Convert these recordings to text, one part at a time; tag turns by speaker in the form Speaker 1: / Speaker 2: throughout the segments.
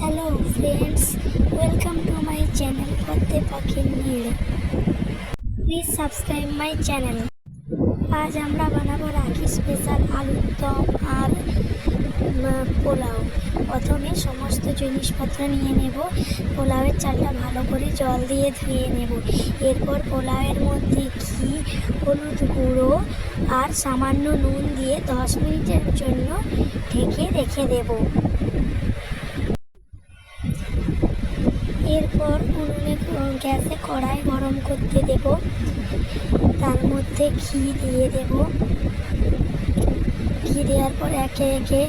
Speaker 1: Hello friends welcome to my channel পদ্মে পাখির নীড় please subscribe my channel আজ আমরা বানাবো রাখি স্পেশাল আলুর দম আর পোলাও। প্রথমে সমস্ত জিনিসপত্র নিয়ে নেব। পোলাওয়ের চালটা ভালো করে জল দিয়ে ধুয়ে নেব। এরপর পোলাওয়ের মধ্যে ঘি, হলুদ গুঁড়ো আর সামান্য নুন দিয়ে দশ মিনিটের জন্য ঢেকে রেখে দেবো। এরপর উনুনে গ্যাসে কড়াই গরম করতে দেব। তার মধ্যে ঘি দিয়ে দেব। ঘি দেওয়ার পর একে একে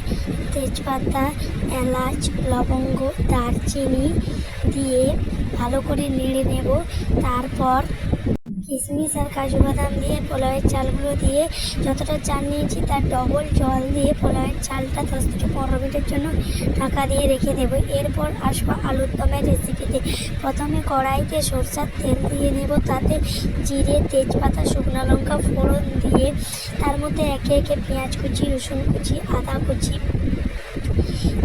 Speaker 1: তেজপাতা, এলাচ, লবঙ্গ, দারচিনি দিয়ে ভালো করে নেড়ে নেব। তারপর কিশমিশ আর কাজু বাদাম দিয়ে পোলাওয়ের চালগুলো দিয়ে যতটা চাল নিয়েছি তার ডবল জল দিয়ে পোলাওয়ের চালটা দশ থেকে পনেরো মিনিটের জন্য ঢাকা দিয়ে রেখে দেব। এরপর আসব আলুর দমের রেসিপিতে প্রথমে কড়াইতে সরষার তেল দিয়ে নেব তাতে জিরে, তেজপাতা, শুকনো লঙ্কা ফোড়ন দিয়ে তার মধ্যে একে একে পেঁয়াজ কুচি, রসুন কুচি, আদা কুচি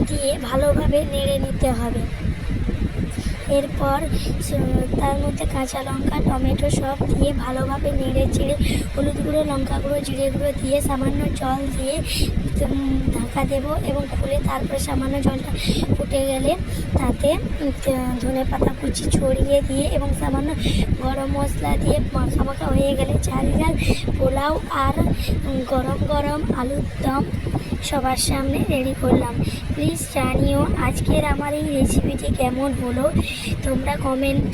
Speaker 1: দিয়ে ভালোভাবে নেড়ে নিতে হবে। এরপর তার মধ্যে কাঁচা লঙ্কা, টমেটো সব দিয়ে ভালোভাবে নেড়ে চেড়ে হলুদ গুঁড়ো, লঙ্কা গুঁড়ো, জিরে গুঁড়ো দিয়ে সামান্য জল দিয়ে ঢাকা দেব এবং খুলে তারপরে সামান্য জলটা ফুটে গেলে তাতে ধনে পাতা, কুচি ছড়িয়ে দিয়ে এবং সামান্য গরম মশলা দিয়ে মাখা মাখা হয়ে গেলে ঝাল ঝাল পোলাও আর গরম গরম আলুর দম সবার সামনে রেডি করলাম। প্লিজ জানিও আজকের আমার এই রেসিপিটি কেমন হলো? তোমরা কমেন্ট